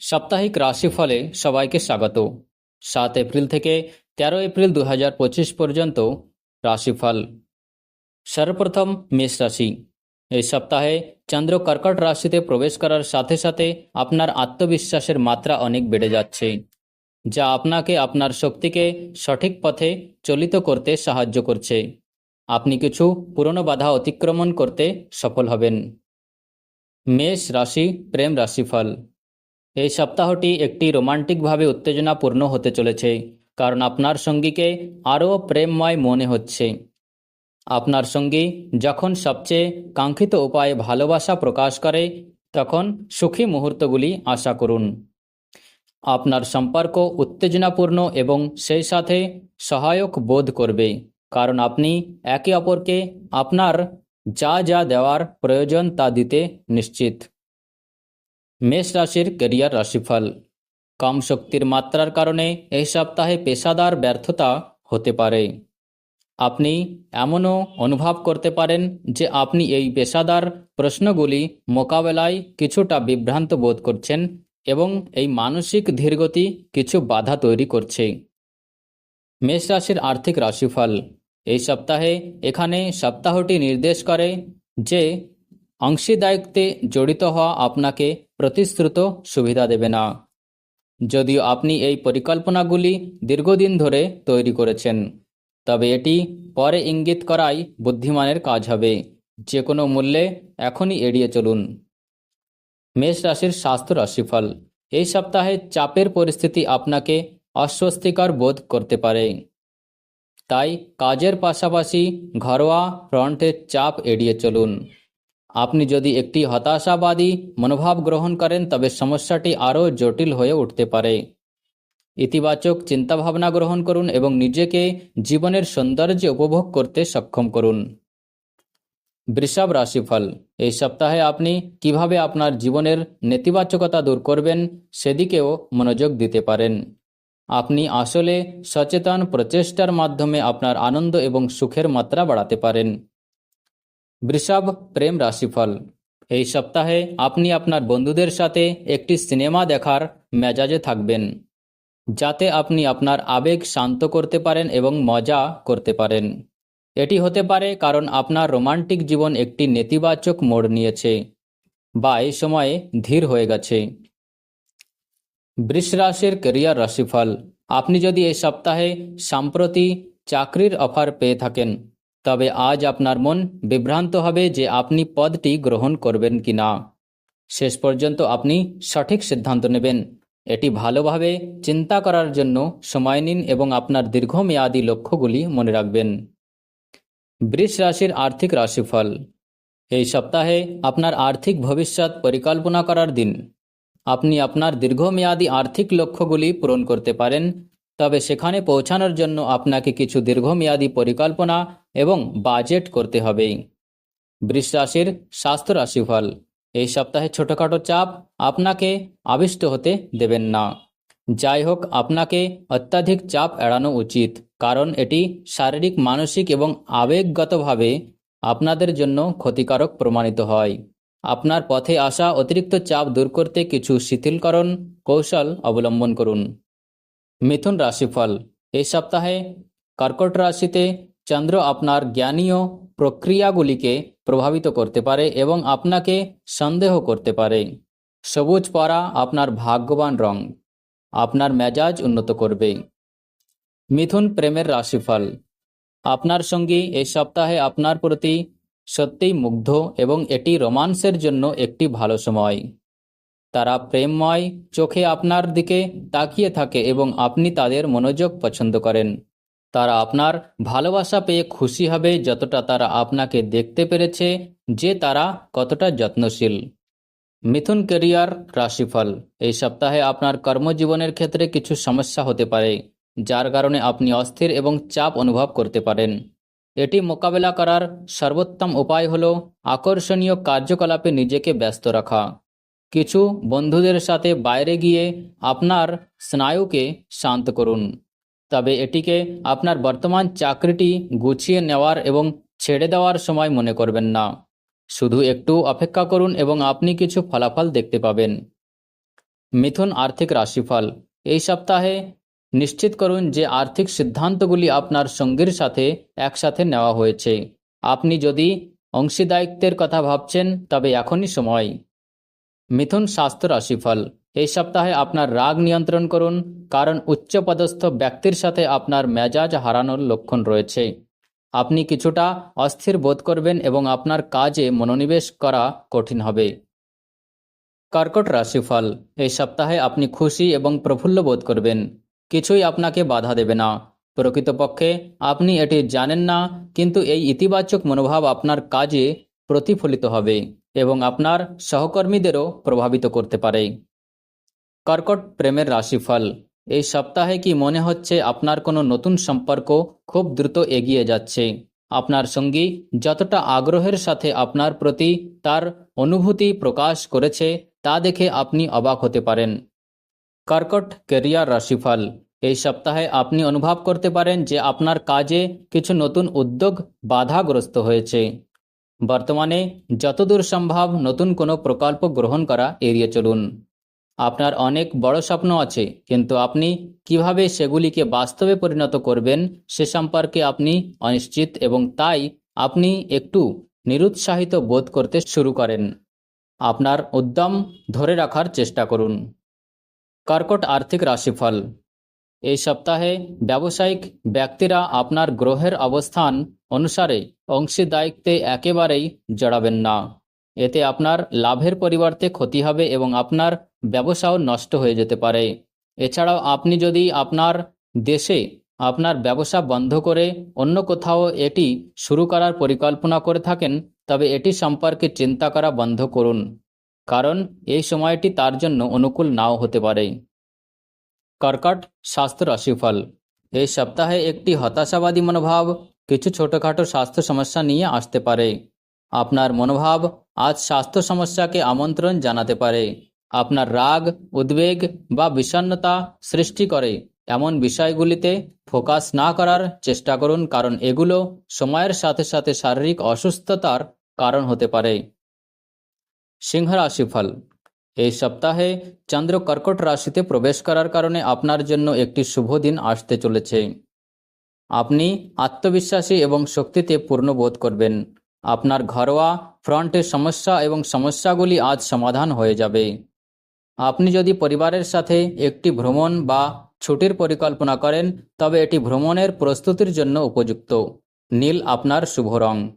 সাপ্তাহিক রাশিফলে সবাইকে স্বাগত। সাত এপ্রিল থেকে তেরো এপ্রিল দুই হাজার পঁচিশ পর্যন্ত রাশিফল। সর্বপ্রথম মেষ রাশি। এই সপ্তাহে চন্দ্র কর্কট রাশিতে প্রবেশ করার সাথে সাথে আপনার আত্মবিশ্বাসের মাত্রা অনেক বেড়ে যাচ্ছে, যা আপনাকে আপনার শক্তিকে সঠিক পথে চলিত করতে সাহায্য করছে। আপনি কিছু পুরনো বাধা অতিক্রমণ করতে সফল হবেন। মেষ রাশি, প্রেম রাশিফল। এই সপ্তাহটি একটি রোমান্টিকভাবে উত্তেজনাপূর্ণ হতে চলেছে, কারণ আপনার সঙ্গীকে আরও প্রেমময় মনে হচ্ছে। আপনার সঙ্গী যখন সবচেয়ে কাঙ্ক্ষিত উপায়ে ভালোবাসা প্রকাশ করে, তখন সুখী মুহূর্তগুলি আশা করুন। আপনার সম্পর্ক উত্তেজনাপূর্ণ এবং সেই সাথে সহায়ক বোধ করবে, কারণ আপনি একে অপরকে আপনার যা যা দেওয়ার প্রয়োজন তা দিতে নিশ্চিত। মেষ রাশির ক্যারিয়ার রাশিফল। কম শক্তির মাত্রার কারণে এই সপ্তাহে পেশাদার ব্যর্থতা হতে পারে। আপনি এমনও অনুভব করতে পারেন যে আপনি এই পেশাদার প্রশ্নগুলি মোকাবেলায় কিছুটা বিভ্রান্ত বোধ করছেন এবং এই মানসিক ধীরগতি কিছু বাধা তৈরি করছে। মেষ রাশির আর্থিক রাশিফল। এই সপ্তাহে এখানে সপ্তাহটি নির্দেশ করে যে অংশীদায়িত্বে জড়িত হওয়া আপনাকে প্রতিশ্রুত সুবিধা দেবে না। যদিও আপনি এই পরিকল্পনাগুলি দীর্ঘদিন ধরে তৈরি করেছেন, তবে এটি পরে ইঙ্গিত করাই বুদ্ধিমানের কাজ হবে। যে কোনো মূল্যে এখনই এড়িয়ে চলুন। মেষ রাশির স্বাস্থ্য রাশিফল। এই সপ্তাহে চাপের পরিস্থিতি আপনাকে অস্বস্তিকর বোধ করতে পারে। তাই কাজের পাশাপাশি ঘরোয়া ফ্রন্টের চাপ এড়িয়ে চলুন। আপনি যদি একটি হতাশাবাদী মনোভাব গ্রহণ করেন, তবে সমস্যাটি আরও জটিল হয়ে উঠতে পারে। ইতিবাচক চিন্তাভাবনা গ্রহণ করুন এবং নিজেকে জীবনের সৌন্দর্য উপভোগ করতে সক্ষম করুন। বৃষভ রাশিফল, এই সপ্তাহে আপনি কীভাবে আপনার জীবনের নেতিবাচকতা দূর করবেন, সেদিকেও মনোযোগ দিতে পারেন। আপনি আসলে সচেতন প্রচেষ্টার মাধ্যমে আপনার আনন্দ এবং সুখের মাত্রা বাড়াতে পারেন। বৃষভ প্রেম রাশিফল। এই সপ্তাহে আপনি আপনার বন্ধুদের সাথে একটি সিনেমা দেখার মেজাজে থাকবেন, যাতে আপনি আপনার আবেগ শান্ত করতে পারেন এবং মজা করতে পারেন। এটি হতে পারে কারণ আপনার রোমান্টিক জীবন একটি নেতিবাচক মোড় নিয়েছে বা এই সময়ে ধীর হয়ে গেছে। বৃষ রাশির ক্যারিয়ার রাশিফল। আপনি যদি এই সপ্তাহে সাম্প্রতি চাকরির অফার পেয়ে থাকেন তবে আজ আপনার মন বিভ্রান্ত হবে যে আপনি পদটি গ্রহণ করবেন কি না শেষ পর্যন্ত আপনি সঠিক সিদ্ধান্ত নেবেন। এটি ভালোভাবে চিন্তা করার জন্য সময় নিন এবং আপনার দীর্ঘমেয়াদী লক্ষ্যগুলি মনে রাখবেন। বৃষ রাশির আর্থিক রাশিফল। এই সপ্তাহে আপনার আর্থিক ভবিষ্যৎ পরিকল্পনা করার দিন। আপনি আপনার দীর্ঘমেয়াদী আর্থিক লক্ষ্যগুলি পূরণ করতে পারেন তবে সেখানে পৌঁছানোর জন্য আপনাকে কিছু দীর্ঘমেয়াদী পরিকল্পনা এবং বাজেট করতে হবে। বৃষ রাশির স্বাস্থ্য রাশিফল, এই সপ্তাহে ছোটোখাটো চাপ আপনাকে আবিষ্ট হতে দেবেন না। যাই হোক, আপনাকে অত্যাধিক চাপ এড়ানো উচিত, কারণ এটি শারীরিক, মানসিক এবং আবেগগতভাবে আপনাদের জন্য ক্ষতিকারক প্রমাণিত হয়। আপনার পথে আসা অতিরিক্ত চাপ দূর করতে কিছু শিথিলকরণ কৌশল অবলম্বন করুন। মিথুন রাশিফল। এই সপ্তাহে কর্কট রাশিতে চন্দ্র আপনার জ্ঞানীয় প্রক্রিয়াগুলিকে প্রভাবিত করতে পারে এবং আপনাকে সন্দেহ করতে পারে। সবুজ পরা আপনার ভাগ্যবান রং। আপনার মেজাজ উন্নত করবে। মিথুন প্রেমের রাশিফল। আপনার সঙ্গী এই সপ্তাহে আপনার প্রতি সত্যিই মুগ্ধ এবং এটি রোমান্সের জন্য একটি ভালো সময়। তারা প্রেমময় চোখে আপনার দিকে তাকিয়ে থাকে এবং আপনি তাদের মনোযোগ পছন্দ করেন। তারা আপনার ভালোবাসা পেয়ে খুশি হবে যতটা তারা আপনাকে দেখতে পেরেছে, যে তারা কতটা যত্নশীল। মিথুন কেরিয়ার রাশিফল। এই সপ্তাহে আপনার কর্মজীবনের ক্ষেত্রে কিছু সমস্যা হতে পারে, যার কারণে আপনি অস্থির এবং চাপ অনুভব করতে পারেন। এটি মোকাবেলা করার সর্বোত্তম উপায় হল আকর্ষণীয় কার্যকলাপে নিজেকে ব্যস্ত রাখা। কিছু বন্ধুদের সাথে বাইরে গিয়ে আপনার স্নায়ুকে শান্ত করুন। তবে এটিকে আপনার বর্তমান চাকরিটি গুছিয়ে নেওয়ার এবং ছেড়ে দেওয়ার সময় মনে করবেন না। শুধু একটু অপেক্ষা করুন এবং আপনি কিছু ফলাফল দেখতে পাবেন। মিথুন আর্থিক রাশিফল। এই সপ্তাহে নিশ্চিত করুন যে আর্থিক সিদ্ধান্তগুলি আপনার সঙ্গীর সাথে একসাথে নেওয়া হয়েছে। আপনি যদি অংশীদায়িত্বের কথা ভাবছেন, তবে এখনই সময়। মিথুন স্বাস্থ্য রাশিফল। এই সপ্তাহে আপনার রাগ নিয়ন্ত্রণ করুন, কারণ উচ্চপদস্থ ব্যক্তির সাথে আপনার মেজাজ হারানোর লক্ষণ রয়েছে। আপনি কিছুটা অস্থির বোধ করবেন এবং আপনার কাজে মনোনিবেশ করা কঠিন হবে। কর্কট রাশিফল। এই সপ্তাহে আপনি খুশি এবং প্রফুল্ল বোধ করবেন। কিছুই আপনাকে বাধা দেবে না। প্রকৃতপক্ষে আপনি এটি জানেন না, কিন্তু এই ইতিবাচক মনোভাব আপনার কাজে প্রতিফলিত হবে। এবং আপনার সহকর্মীদেরও প্রভাবিত করতে পারে। কর্কট প্রেমের রাশিফল। এই সপ্তাহে কি মনে হচ্ছে আপনার কোনো নতুন সম্পর্ক খুব দ্রুত এগিয়ে যাচ্ছে? আপনার সঙ্গী যতটা আগ্রহের সাথে আপনার প্রতি তার অনুভূতি প্রকাশ করেছে, তা দেখে আপনি অবাক হতে পারেন। কর্কট কেরিয়ার রাশিফল। এই সপ্তাহে আপনি অনুভব করতে পারেন যে আপনার কাজে কিছু নতুন উদ্যোগ বাধাগ্রস্ত হয়েছে। বর্তমানে যতদূর সম্ভব নতুন কোনো প্রকল্প গ্রহণ করা এড়িয়ে চলুন। আপনার অনেক বড় স্বপ্ন আছে, কিন্তু আপনি কীভাবে সেগুলিকে বাস্তবে পরিণত করবেন সে সম্পর্কে আপনি অনিশ্চিত এবং তাই আপনি একটু নিরুৎসাহিত বোধ করতে শুরু করেন। আপনার উদ্যম ধরে রাখার চেষ্টা করুন। কর্কট আর্থিক রাশিফল এই সপ্তাহে ব্যবসায়িক ব্যক্তিরা আপনার গ্রহের অবস্থান অনুসারে অংশীদায়িত্বে একেবারেই জড়াবেন না। এতে আপনার লাভের পরিবর্তে ক্ষতি হবে এবং আপনার ব্যবসাও নষ্ট হয়ে যেতে পারে। এছাড়াও আপনি যদি আপনার দেশে আপনার ব্যবসা বন্ধ করে অন্য কোথাও এটি শুরু করার পরিকল্পনা করে থাকেন, তবে এটি সম্পর্কে চিন্তা করা বন্ধ করুন। কারণ এই সময়টি তার জন্য অনুকূল নাও হতে পারে। কর্কট স্বাস্থ্য রাশিফল এই সপ্তাহে একটি হতাশাবাদী মনোভাব কিছু ছোটখাটো স্বাস্থ্য সমস্যা নিয়ে আসতে পারে। আপনার মনোভাব আজ স্বাস্থ্য সমস্যাকে আমন্ত্রণ জানাতে পারে। আপনার রাগ, উদ্বেগ বা বিষণ্ণতা সৃষ্টি করে। এমন বিষয়গুলিতে ফোকাস না করার চেষ্টা করুন, কারণ এগুলো সময়ের সাথে সাথে শারীরিক অসুস্থতার কারণ হতে পারে। সিংহ রাশিফল এই সপ্তাহে চন্দ্র কর্কট রাশিতে প্রবেশ করার কারণে আপনার জন্য একটি শুভ দিন আসতে চলেছে। আপনি আত্মবিশ্বাসী এবং শক্তিতে পূর্ণ বোধ করবেন। আপনার ঘরোয়া, ফ্রন্টের সমস্যা এবং সমস্যাগুলি আজ সমাধান হয়ে যাবে। আপনি যদি পরিবারের সাথে একটি ভ্রমণ বা ছুটির পরিকল্পনা করেন, তবে এটি ভ্রমণের প্রস্তুতির জন্য উপযুক্ত। নীল আপনার শুভ রং।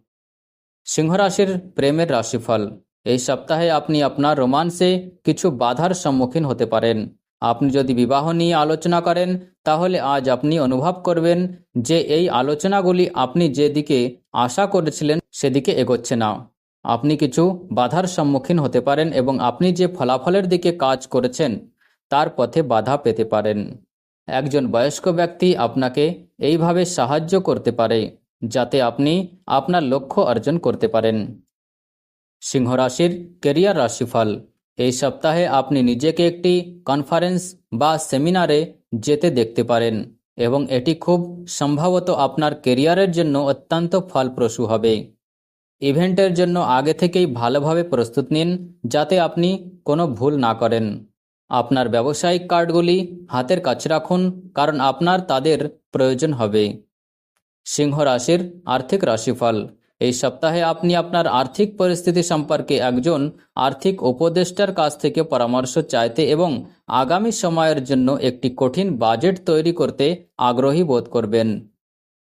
সিংহরাশির প্রেমের রাশিফল। এই সপ্তাহে আপনি আপনার রোমান্সে কিছু বাধার সম্মুখীন হতে পারেন। আপনি যদি বিবাহ নিয়ে আলোচনা করেন, তাহলে আজ আপনি অনুভব করবেন যে এই আলোচনাগুলি আপনি যেদিকে আশা করেছিলেন, সেদিকে এগোচ্ছে না। আপনি কিছু বাধার সম্মুখীন হতে পারেন এবং আপনি যে ফলাফলের দিকে কাজ করেছেন, তার পথে বাধা পেতে পারেন। একজন বয়স্ক ব্যক্তি আপনাকে এইভাবে সাহায্য করতে পারে, যাতে আপনি আপনার লক্ষ্য অর্জন করতে পারেন। সিংহ রাশির কেরিয়ার রাশিফল। এই সপ্তাহে আপনি নিজেকে একটি কনফারেন্স বা সেমিনারে যেতে দেখতে পারেন এবং এটি খুব সম্ভবত আপনার কেরিয়ারের জন্য অত্যন্ত ফলপ্রসূ হবে। ইভেন্টের জন্য আগে থেকেই ভালোভাবে প্রস্তুত নিন যাতে আপনি কোনো ভুল না করেন। আপনার ব্যবসায়িক কার্ডগুলি হাতের কাছে রাখুন কারণ আপনার তাদের প্রয়োজন হবে। সিংহ রাশির আর্থিক রাশিফল। এই সপ্তাহে আপনি আপনার আর্থিক পরিস্থিতি সম্পর্কে একজন আর্থিক উপদেষ্টার কাছ থেকে পরামর্শ চাইতে এবং আগামী সময়ের জন্য একটি কঠিন বাজেট তৈরি করতে আগ্রহী বোধ করবেন।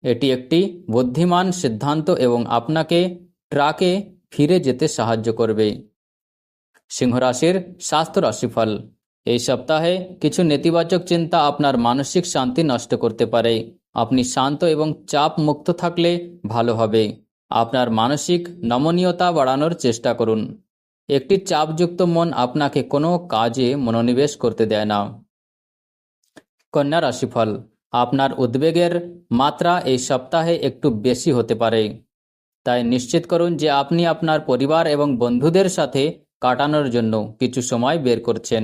এটি একটি বুদ্ধিমান সিদ্ধান্ত এবং আপনাকে ট্রাকে ফিরে যেতে সাহায্য করবে। সিংহরাশির স্বাস্থ্য রাশিফল। এই সপ্তাহে কিছু নেতিবাচক চিন্তা আপনার মানসিক শান্তি নষ্ট করতে পারে। আপনি শান্ত এবং চাপ মুক্ত থাকলে ভালো হবে। আপনার মানসিক নমনীয়তা বাড়ানোর চেষ্টা করুন। একটি চাপযুক্ত মন আপনাকে কোনো কাজে মনোনিবেশ করতে দেয় না। কন্যা রাশিফল, আপনার উদ্বেগের মাত্রা এই সপ্তাহে একটু বেশি হতে পারে। তাই নিশ্চিত করুন যে আপনি আপনার পরিবার এবং বন্ধুদের সাথে কাটানোর জন্য কিছু সময় বের করছেন।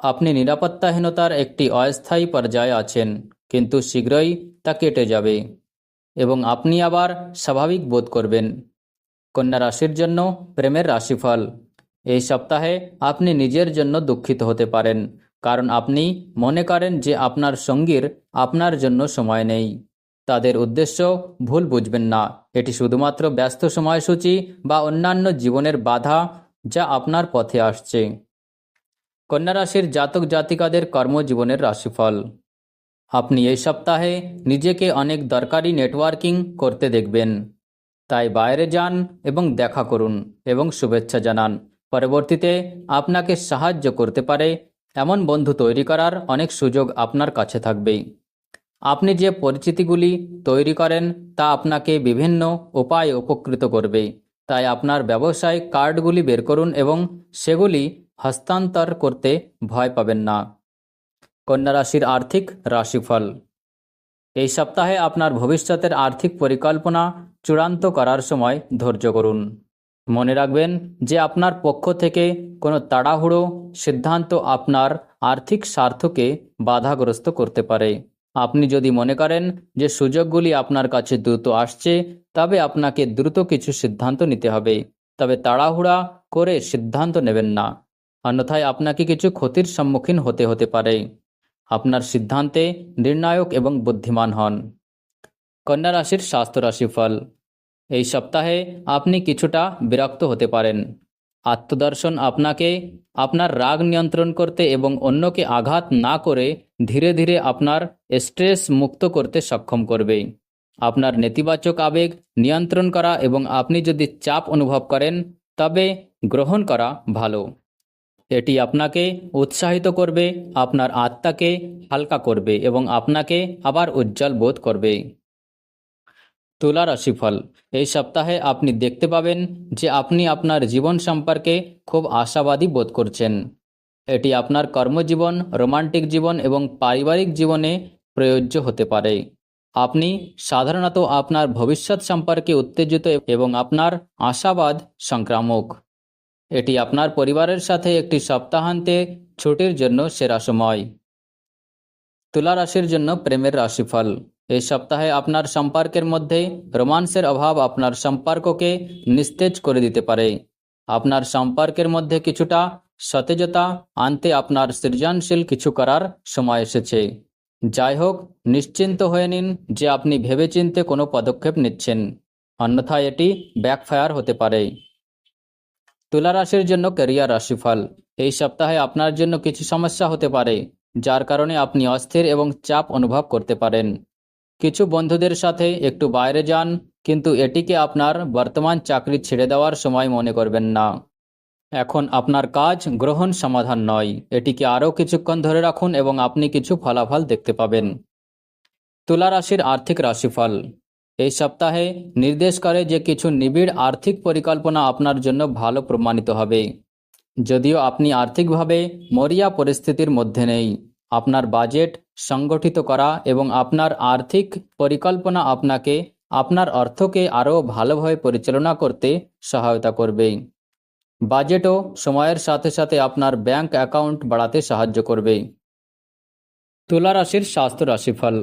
আপনি নিরাপত্তাহীনতার একটি অস্থায়ী পর্যায়ে আছেন, কিন্তু শীঘ্রই তা কেটে যাবে। এবং আপনি আবার স্বাভাবিক বোধ করবেন। কন্যা রাশির জন্য প্রেমের রাশিফল। এই সপ্তাহে আপনি নিজের জন্য দুঃখিত হতে পারেন, কারণ আপনি মনে করেন যে আপনার সঙ্গীর আপনার জন্য সময় নেই। তাদের উদ্দেশ্য ভুল বুঝবেন না। এটি শুধুমাত্র ব্যস্ত সময়সূচি বা অন্যান্য জীবনের বাধা যা আপনার পথে আসছে। কন্যা রাশির জাতক জাতিকাদের কর্মজীবনের রাশিফল। আপনি এই সপ্তাহে নিজেকে অনেক দরকারি নেটওয়ার্কিং করতে দেখবেন। তাই বাইরে যান এবং দেখা করুন এবং শুভেচ্ছা জানান। পরবর্তীতে আপনাকে সাহায্য করতে পারে এমন বন্ধু তৈরি করার অনেক সুযোগ আপনার কাছে থাকবে। আপনি যে পরিচিতিগুলি তৈরি করেন তা আপনাকে বিভিন্ন উপায়ে উপকৃত করবে। তাই আপনার ব্যবসায় কার্ডগুলি বের করুন এবং সেগুলি হস্তান্তর করতে ভয় পাবেন না। কন্যা রাশির আর্থিক রাশিফল। এই সপ্তাহে আপনার ভবিষ্যতের আর্থিক পরিকল্পনা চূড়ান্ত করার সময় ধৈর্য করুন মনে রাখবেন যে আপনার পক্ষ থেকে কোনো তাড়াহুড়ো সিদ্ধান্ত আপনার আর্থিক স্বার্থকে বাধাগ্রস্ত করতে পারে। আপনি যদি মনে করেন যে সুযোগগুলি আপনার কাছে দ্রুত আসছে, তবে আপনাকে দ্রুত কিছু সিদ্ধান্ত নিতে হবে। তবে তাড়াহুড়া করে সিদ্ধান্ত নেবেন না। অন্যথায় আপনাকে কিছু ক্ষতির সম্মুখীন হতে হতে পারে। আপনার সিদ্ধান্তে নির্ণায়ক এবং বুদ্ধিমান হন। কন্যা রাশির স্বাস্থ্য রাশিফল। এই সপ্তাহে আপনি কিছুটা বিরক্ত হতে পারেন। আত্মদর্শন আপনাকে আপনার রাগ নিয়ন্ত্রণ করতে এবং অন্যকে আঘাত না করে ধীরে ধীরে আপনার স্ট্রেস মুক্ত করতে সক্ষম করবে। আপনার নেতিবাচক আবেগ নিয়ন্ত্রণ করা এবং আপনি যদি চাপ অনুভব করেন, তবে গ্রহণ করা ভালো। এটি আপনাকে উৎসাহিত করবে, আপনার আত্মাকে হালকা করবে এবং আপনাকে আবার উজ্জ্বল বোধ করবে। তুলা রাশিফল, এই সপ্তাহে আপনি দেখতে পাবেন যে আপনি আপনার জীবন সম্পর্কে খুব আশাবাদী বোধ করছেন। এটি আপনার কর্মজীবন, রোমান্টিক জীবন এবং পারিবারিক জীবনে প্রযোজ্য হতে পারে। আপনি সাধারণত আপনার ভবিষ্যৎ সম্পর্কে উত্তেজিত এবং আপনার আশাবাদ সংক্রামক। এটি আপনার পরিবারের সাথে একটি সপ্তাহান্তে ছুটির জন্য সেরা সময়। তুলা রাশির জন্য প্রেমের রাশিফল। এই সপ্তাহে আপনার সম্পর্কের মধ্যে রোমান্সের অভাব আপনার সম্পর্ককে নিস্তেজ করে দিতে পারে। আপনার সম্পর্কের মধ্যে কিছুটা সতেজতা আনতে আপনার সৃজনশীল কিছু করার সময় এসেছে। যাই হোক, নিশ্চিন্ত হয়ে নিন যে আপনি ভেবেচিন্তে কোনো পদক্ষেপ নিচ্ছেন। অন্যথায় এটি ব্যাকফায়ার হতে পারে। তুলা রাশির জন্য ক্যারিয়ার রাশিফল। এই সপ্তাহে আপনার জন্য কিছু সমস্যা হতে পারে, যার কারণে আপনি অস্থির এবং চাপ অনুভব করতে পারেন। কিছু বন্ধুদের সাথে একটু বাইরে যান, কিন্তু এটিকে আপনার বর্তমান চাকরি ছেড়ে দেওয়ার সময় মনে করবেন না। এখন আপনার কাজ গ্রহণ সমাধান নয়, এটিকে আরও কিছুক্ষণ ধরে রাখুন এবং আপনি কিছু ফলাফল দেখতে পাবেন। তুলা রাশির আর্থিক রাশিফল। এই সপ্তাহে নির্দেশ করে যে কিছু নিবিড় আর্থিক পরিকল্পনা আপনার জন্য ভালো প্রমাণিত হবে। যদিও আপনি আর্থিকভাবে মরিয়া পরিস্থিতির মধ্যে নেই। আপনার বাজেট সংগঠিত করা এবং আপনার আর্থিক পরিকল্পনা আপনাকে আপনার অর্থকে আরও ভালোভাবে পরিচালনা করতে সহায়তা করবে। বাজেটও সময়ের সাথে সাথে আপনার ব্যাংক অ্যাকাউন্ট বাড়াতে সাহায্য করবে। তুলা রাশির স্বাস্থ্য রাশিফল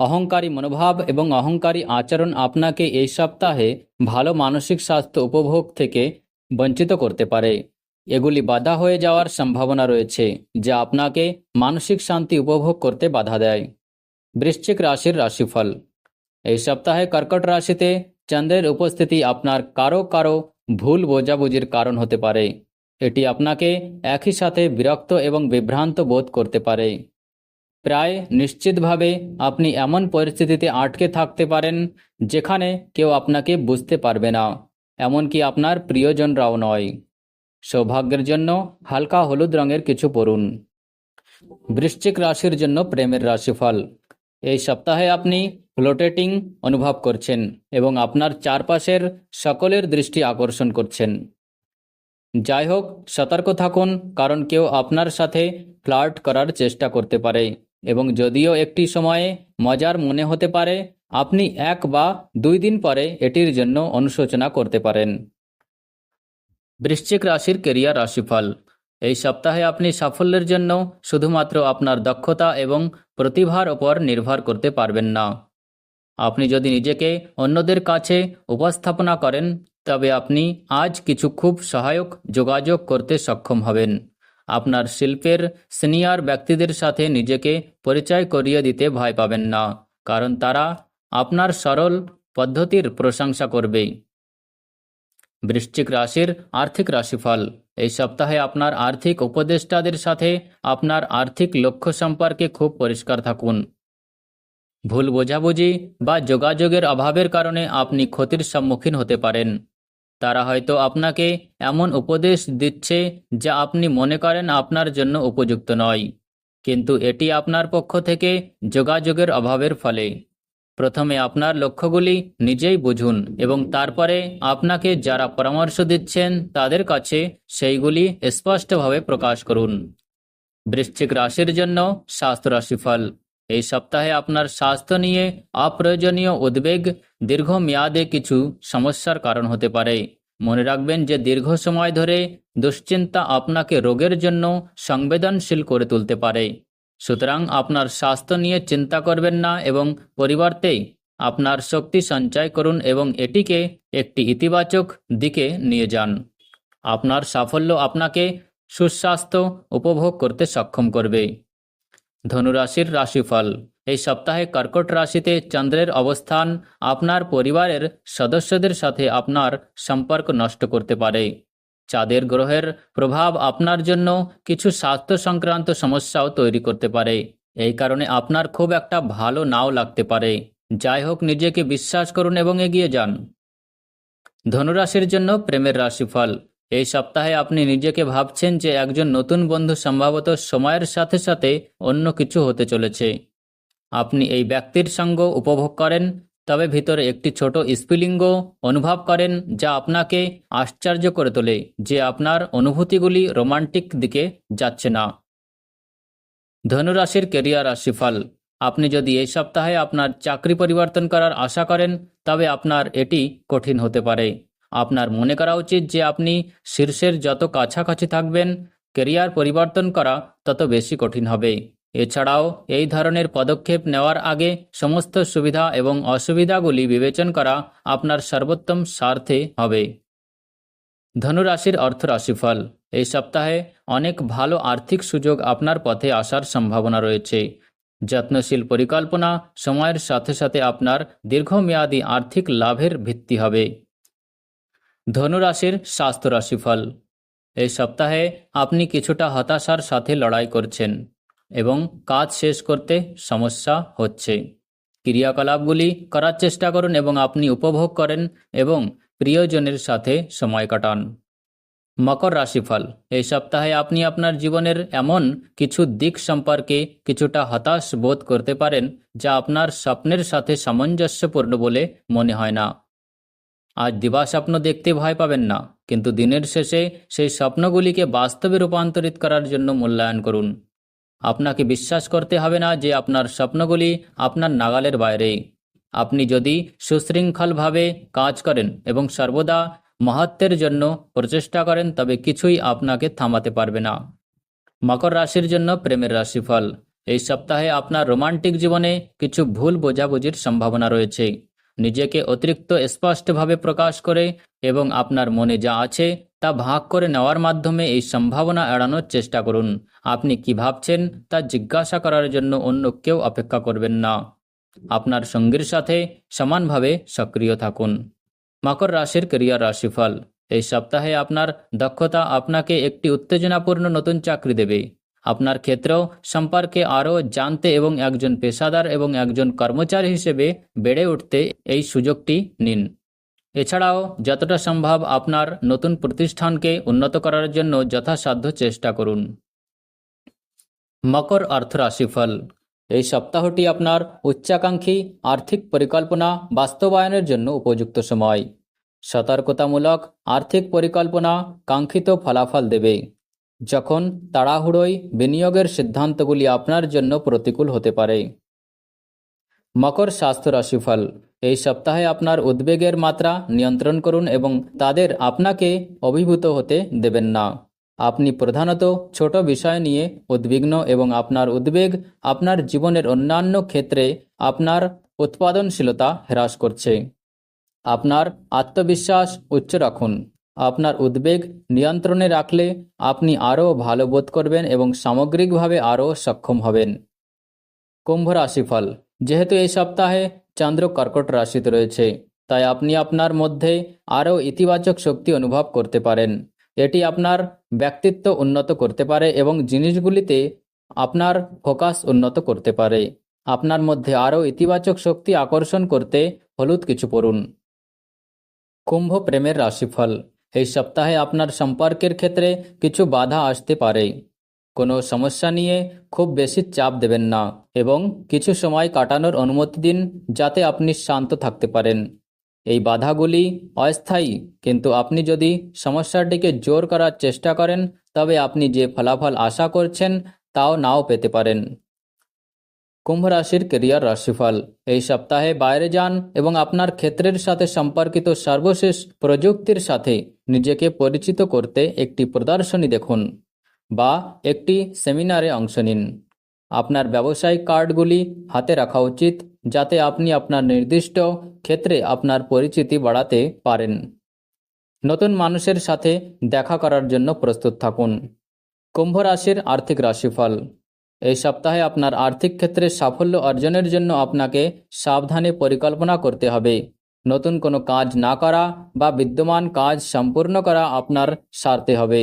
অহংকারী মনোভাব এবং অহংকারী আচরণ আপনাকে এই সপ্তাহে ভালো মানসিক স্বাস্থ্য উপভোগ থেকে বঞ্চিত করতে পারে। এগুলি বাধা হয়ে যাওয়ার সম্ভাবনা রয়েছে, যা আপনাকে মানসিক শান্তি উপভোগ করতে বাধা দেয়। বৃশ্চিক রাশির রাশিফল। এই সপ্তাহে কর্কট রাশিতে চন্দ্রের উপস্থিতি আপনার কারও কারও ভুল বোঝাবুঝির কারণ হতে পারে। এটি আপনাকে একই সাথে বিরক্ত এবং বিভ্রান্ত বোধ করতে পারে। প্রায় নিশ্চিতভাবে আপনি এমন পরিস্থিতিতে আটকে থাকতে পারেন যেখানে কেউ আপনাকে বুঝতে পারবে না, এমনকি আপনার প্রিয়জনরাও নয়। সৌভাগ্যের জন্য হালকা হলুদ রঙের কিছু পরুন। বৃশ্চিক রাশির জন্য প্রেমের রাশিফল। এই সপ্তাহে আপনি ফ্লোটেটিং অনুভব করছেন এবং আপনার চারপাশের সকলের দৃষ্টি আকর্ষণ করছেন। যাই হোক, সতর্ক থাকুন, কারণ কেউ আপনার সাথে ফ্লার্ট করার চেষ্টা করতে পারে। এবং যদিও একটি সময়ে মজার মনে হতে পারে, আপনি এক বা দুই দিন পরে এটির জন্য অনুশোচনা করতে পারেন। বৃশ্চিক রাশির কেরিয়ার রাশিফল। এই সপ্তাহে আপনি সাফল্যের জন্য শুধুমাত্র আপনার দক্ষতা এবং প্রতিভার ওপর নির্ভর করতে পারবেন না। আপনি যদি নিজেকে অন্যদের কাছে উপস্থাপনা করেন, তবে আপনি আজ কিছু খুব সহায়ক যোগাযোগ করতে সক্ষম হবেন। আপনার শিল্পের সিনিয়র ব্যক্তিদের সাথে নিজেকে পরিচয় করিয়ে দিতে ভয় পাবেন না, কারণ তারা আপনার সরল পদ্ধতির প্রশংসা করবে। বৃশ্চিক রাশির আর্থিক রাশিফল। এই সপ্তাহে আপনার আর্থিক উপদেষ্টাদের সাথে আপনার আর্থিক লক্ষ্য সম্পর্কে খুব পরিষ্কার থাকুন। ভুল বোঝাবুঝি বা যোগাযোগের অভাবের কারণে আপনি ক্ষতির সম্মুখীন হতে পারেন। তারা হয়তো আপনাকে এমন উপদেশ দিচ্ছে যা আপনি মনে করেন আপনার জন্য উপযুক্ত নয়। কিন্তু এটি আপনার পক্ষ থেকে যোগাযোগের অভাবের ফলে। প্রথমে আপনার লক্ষ্যগুলি নিজেই বুঝুন এবং তারপরে আপনাকে যারা পরামর্শ দিচ্ছেন তাদের কাছে সেইগুলি স্পষ্টভাবে প্রকাশ করুন। বৃশ্চিক রাশির জন্য স্বাস্থ্য রাশিফল। এই সপ্তাহে আপনার স্বাস্থ্য নিয়ে অপ্রয়োজনীয় উদ্বেগ, দীর্ঘমেয়াদে কিছু সমস্যার কারণ হতে পারে। মনে রাখবেন যে দীর্ঘ সময় ধরে দুশ্চিন্তা আপনাকে রোগের জন্য সংবেদনশীল করে তুলতে পারে। সুতরাং আপনার স্বাস্থ্য নিয়ে চিন্তা করবেন না এবং পরিবর্তে আপনার শক্তি সঞ্চয় করুন এবং এটিকে একটি ইতিবাচক দিকে নিয়ে যান। আপনার সাফল্য আপনাকে সুস্বাস্থ্য উপভোগ করতে সক্ষম করবে। ধনুরাশির রাশিফল। এই সপ্তাহে কর্কট রাশিতে চন্দ্রের অবস্থান আপনার পরিবারের সদস্যদের সাথে আপনার সম্পর্ক নষ্ট করতে পারে। চাঁদের গ্রহের প্রভাব আপনার জন্য কিছু স্বাস্থ্য সংক্রান্ত সমস্যাও তৈরি করতে পারে। এই কারণে আপনার খুব একটা ভালো নাও লাগতে পারে। যাই হোক, নিজেকে বিশ্বাস করুন এবং এগিয়ে যান। ধনুরাশির জন্য প্রেমের রাশিফল। এই সপ্তাহে আপনি নিজেকে ভাবছেন যে একজন নতুন বন্ধু সম্ভবত সময়ের সাথে সাথে অন্য কিছু হতে চলেছে। আপনি এই ব্যক্তির সঙ্গ উপভোগ করেন, তবে ভিতরে একটি ছোট স্পিলিঙ্গ অনুভব করেন যা আপনাকে আশ্চর্য করে তোলে যে আপনার অনুভূতিগুলি রোমান্টিক দিকে যাচ্ছে না। ধনুরাশির কেরিয়ার রাশিফল। আপনি যদি এই সপ্তাহে আপনার চাকরি পরিবর্তন করার আশা করেন, তবে আপনার এটি কঠিন হতে পারে। আপনার মনে করা উচিত যে আপনি শীর্ষের যত কাছাকাছি থাকবেন, কেরিয়ার পরিবর্তন করা তত বেশি কঠিন হবে। এছাড়াও এই ধরনের পদক্ষেপ নেওয়ার আগে সমস্ত সুবিধা এবং অসুবিধাগুলি বিবেচন করা আপনার সর্বোত্তম স্বার্থে হবে। ধনুরাশির অর্থ রাশিফল এই সপ্তাহে অনেক ভালো আর্থিক সুযোগ আপনার পথে আসার সম্ভাবনা রয়েছে। যত্নশীল পরিকল্পনা সময়ের সাথে সাথে আপনার দীর্ঘমেয়াদী আর্থিক লাভের ভিত্তি হবে। ধনুরাশির স্বাস্থ্য রাশিফল। এই সপ্তাহে আপনি কিছুটা হতাশার সাথে লড়াই করছেন এবং কাজ শেষ করতে সমস্যা হচ্ছে। ক্রিয়াকলাপগুলি করার চেষ্টা করুন এবং আপনি উপভোগ করেন এবং প্রিয়জনের সাথে সময় কাটান। মকর রাশিফল। এই সপ্তাহে আপনি আপনার জীবনের এমন কিছু দিক সম্পর্কে কিছুটা হতাশ বোধ করতে পারেন যা আপনার স্বপ্নের সাথে সামঞ্জস্যপূর্ণ বলে মনে হয় না। আজ দিবা স্বপ্ন দেখতে ভয় পাবেন না, কিন্তু দিনের শেষে সেই স্বপ্নগুলিকে বাস্তবে রূপান্তরিত করার জন্য মূল্যায়ন করুন। আপনাকে বিশ্বাস করতে হবে না যে আপনার স্বপ্নগুলি আপনার নাগালের বাইরে। আপনি যদি সুশৃঙ্খলভাবে কাজ করেন এবং সর্বদা মহত্বের জন্য প্রচেষ্টা করেন, তবে কিছুই আপনাকে থামাতে পারবে না। মকর রাশির জন্য প্রেমের রাশিফল। এই সপ্তাহে আপনার রোমান্টিক জীবনে কিছু ভুল বোঝাবুঝির সম্ভাবনা রয়েছে। নিজেকে অতিরিক্ত স্পষ্টভাবে প্রকাশ করে এবং আপনার মনে যা আছে তা ভাগ করে নেওয়ার মাধ্যমে এই সম্ভাবনা এড়ানোর চেষ্টা করুন। আপনি কি ভাবছেন তা জিজ্ঞাসা করার জন্য অন্য কেউ অপেক্ষা করবেন না। আপনার সঙ্গীর সাথে সমানভাবে সক্রিয় থাকুন। মকর রাশির ক্রিয়ার রাশিফল। এই সপ্তাহে আপনার দক্ষতা আপনাকে একটি উত্তেজনাপূর্ণ নতুন চাকরি দেবে। আপনার ক্ষেত্রেও সম্পর্কে আরও জানতে এবং একজন পেশাদার এবং একজন কর্মচারী হিসেবে বেড়ে উঠতে এই সুযোগটি নিন। এছাড়াও, যতটা সম্ভব আপনার নতুন প্রতিষ্ঠানকে উন্নত করার জন্য যথাসাধ্য চেষ্টা করুন। মকর অর্থ রাশিফল। এই সপ্তাহটি আপনার উচ্চাকাঙ্ক্ষী আর্থিক পরিকল্পনা বাস্তবায়নের জন্য উপযুক্ত সময়। সতর্কতামূলক আর্থিক পরিকল্পনা কাঙ্ক্ষিত ফলাফল দেবে। যখন তাড়াহুড়োয় বিনিয়োগের সিদ্ধান্তগুলি আপনার জন্য প্রতিকূল হতে পারে। মকর স্বাস্থ্য রাশিফল, এই সপ্তাহে আপনার উদ্বেগের মাত্রা নিয়ন্ত্রণ করুন এবং তাদের আপনাকে অভিভূত হতে দেবেন না। আপনি প্রধানত ছোট বিষয় নিয়ে উদ্বিগ্ন এবং আপনার উদ্বেগ আপনার জীবনের অন্যান্য ক্ষেত্রে আপনার উৎপাদনশীলতা হ্রাস করছে। আপনার আত্মবিশ্বাস উচ্চ রাখুন। আপনার উদ্বেগ নিয়ন্ত্রণে রাখলে আপনি আরও ভালো বোধ করবেন এবং সামগ্রিকভাবে আরও সক্ষম হবেন। কুম্ভ রাশিফল। যেহেতু এই সপ্তাহে চন্দ্র কর্কট রাশিতে রয়েছে, তাই আপনি আপনার মধ্যে আরও ইতিবাচক শক্তি অনুভব করতে পারেন। এটি আপনার ব্যক্তিত্ব উন্নত করতে পারে এবং জিনিসগুলিতে আপনার ফোকাস উন্নত করতে পারে। আপনার মধ্যে আরও ইতিবাচক শক্তি আকর্ষণ করতে হলুদ কিছু পড়ুন। কুম্ভ প্রেমের রাশিফল। এই সপ্তাহে আপনার সম্পর্কের ক্ষেত্রে কিছু বাধা আসতে পারে। কোনো সমস্যা নিয়ে খুব বেশি চাপ দেবেন না এবং কিছু সময় কাটানোর অনুমতি দিন যাতে আপনি শান্ত থাকতে পারেন। এই বাধাগুলি অস্থায়ী, কিন্তু আপনি যদি সমস্যাটিকে জোর করার চেষ্টা করেন, তবে আপনি যে ফলাফল আশা করছেন তাও নাও পেতে পারেন। কুম্ভ রাশির কেরিয়ার রাশিফল। এই সপ্তাহে বাইরে যান এবং আপনার ক্ষেত্রের সাথে সম্পর্কিত সর্বশেষ প্রযুক্তির সাথে নিজেকে পরিচিত করতে একটি প্রদর্শনী দেখুন বা একটি সেমিনারে অংশ নিন। আপনার ব্যবসায়িক কার্ডগুলি হাতে রাখা উচিত যাতে আপনি আপনার নির্দিষ্ট ক্ষেত্রে আপনার পরিচিতি বাড়াতে পারেন। নতুন মানুষের সাথে দেখা করার জন্য প্রস্তুত থাকুন। কুম্ভ রাশির আর্থিক রাশিফল। এই সপ্তাহে আপনার আর্থিক ক্ষেত্রে সাফল্য অর্জনের জন্য আপনাকে সাবধানে পরিকল্পনা করতে হবে। নতুন কোনো কাজ না করা বা বিদ্যমান কাজ সম্পূর্ণ করা আপনার স্বার্থে হবে।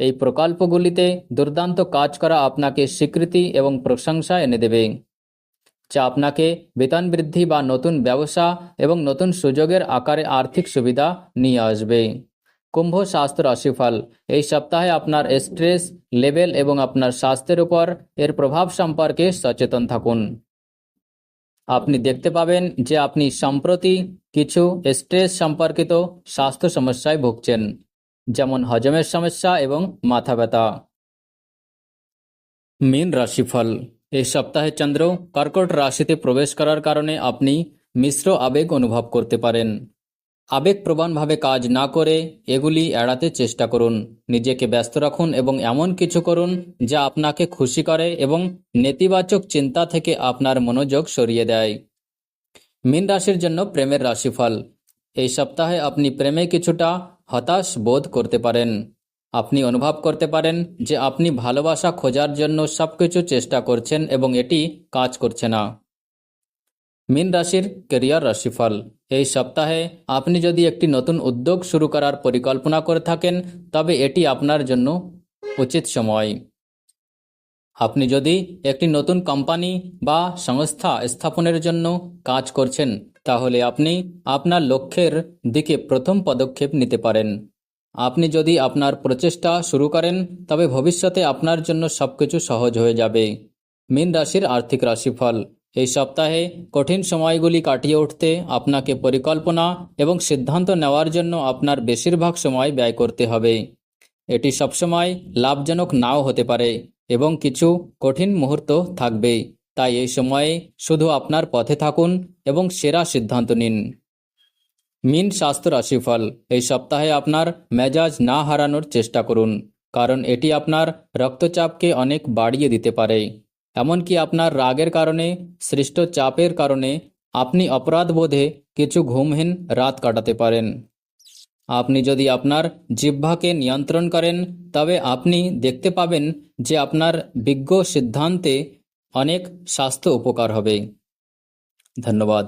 এই প্রকল্পগুলিতে দুর্দান্ত কাজ করা আপনাকে স্বীকৃতি এবং প্রশংসা এনে দেবে। যা আপনাকে বেতন বৃদ্ধি বা নতুন ব্যবসা এবং নতুন সুযোগের আকারে আর্থিক সুবিধা নিয়ে আসবে। কুম্ভ স্বাস্থ্য রাশিফল, এই সপ্তাহে আপনার স্ট্রেস লেভেল এবং আপনার স্বাস্থ্যের উপর এর প্রভাব সম্পর্কে সচেতন থাকুন। আপনি দেখতে পাবেন যে আপনি সম্প্রতি কিছু স্ট্রেস সম্পর্কিত স্বাস্থ্য সমস্যায় ভুগছেন, যেমন হজমের সমস্যা এবং মাথা ব্যথা। মীন রাশিফল। এই সপ্তাহে চন্দ্র কর্কট রাশিতে প্রবেশ করার কারণে আপনি মিশ্র আবেগ অনুভব করতে পারেন। আবেগপ্রবণভাবে কাজ না করে এগুলি এড়াতে চেষ্টা করুন। নিজেকে ব্যস্ত রাখুন এবং এমন কিছু করুন যা আপনাকে খুশি করে এবং নেতিবাচক চিন্তা থেকে আপনার মনোযোগ সরিয়ে দেয়। মীন রাশির জন্য প্রেমের রাশিফল। এই সপ্তাহে আপনি প্রেমে কিছুটা হতাশ বোধ করতে পারেন। আপনি অনুভব করতে পারেন যে আপনি ভালোবাসা খোঁজার জন্য সবকিছু চেষ্টা করছেন এবং এটি কাজ করছে না। মীন রাশির কেরিয়ার রাশিফল। এই সপ্তাহে আপনি যদি একটি নতুন উদ্যোগ শুরু করার পরিকল্পনা করে থাকেন, তবে এটি আপনার জন্য উচিত সময়। আপনি যদি একটি নতুন কোম্পানি বা সংস্থা স্থাপনের জন্য কাজ করছেন, তাহলে আপনি আপনার লক্ষ্যের দিকে প্রথম পদক্ষেপ নিতে পারেন। আপনি যদি আপনার প্রচেষ্টা শুরু করেন, তবে ভবিষ্যতে আপনার জন্য সবকিছু সহজ হয়ে যাবে। মীন রাশির আর্থিক রাশিফল এই সপ্তাহে কঠিন সময়গুলি কাটিয়ে উঠতে আপনাকে পরিকল্পনা এবং সিদ্ধান্ত নেওয়ার জন্য আপনার বেশিরভাগ সময় ব্যয় করতে হবে। এটি সবসময় লাভজনক নাও হতে পারে এবং কিছু কঠিন মুহূর্ত থাকবে। তাই এই সময়ে শুধু আপনার পথে থাকুন এবং সেরা সিদ্ধান্ত নিন। মিন স্বাস্থ্য রাশিফল, এই সপ্তাহে আপনার মেজাজ না হারানোর চেষ্টা করুন, কারণ এটি আপনার রক্তচাপকে অনেক বাড়িয়ে দিতে পারে। এমনকি আপনার রাগের কারণে, সৃষ্ট চাপের কারণে আপনি অপরাধ বোধে কিছু ঘুমহীন রাত কাটাতে পারেন। আপনি যদি আপনার জিহ্বাকে নিয়ন্ত্রণ করেন, তবে আপনি দেখতে পাবেন যে আপনার বিজ্ঞ সিদ্ধান্তে অনেক স্বাস্থ্য উপকার হবে। ধন্যবাদ।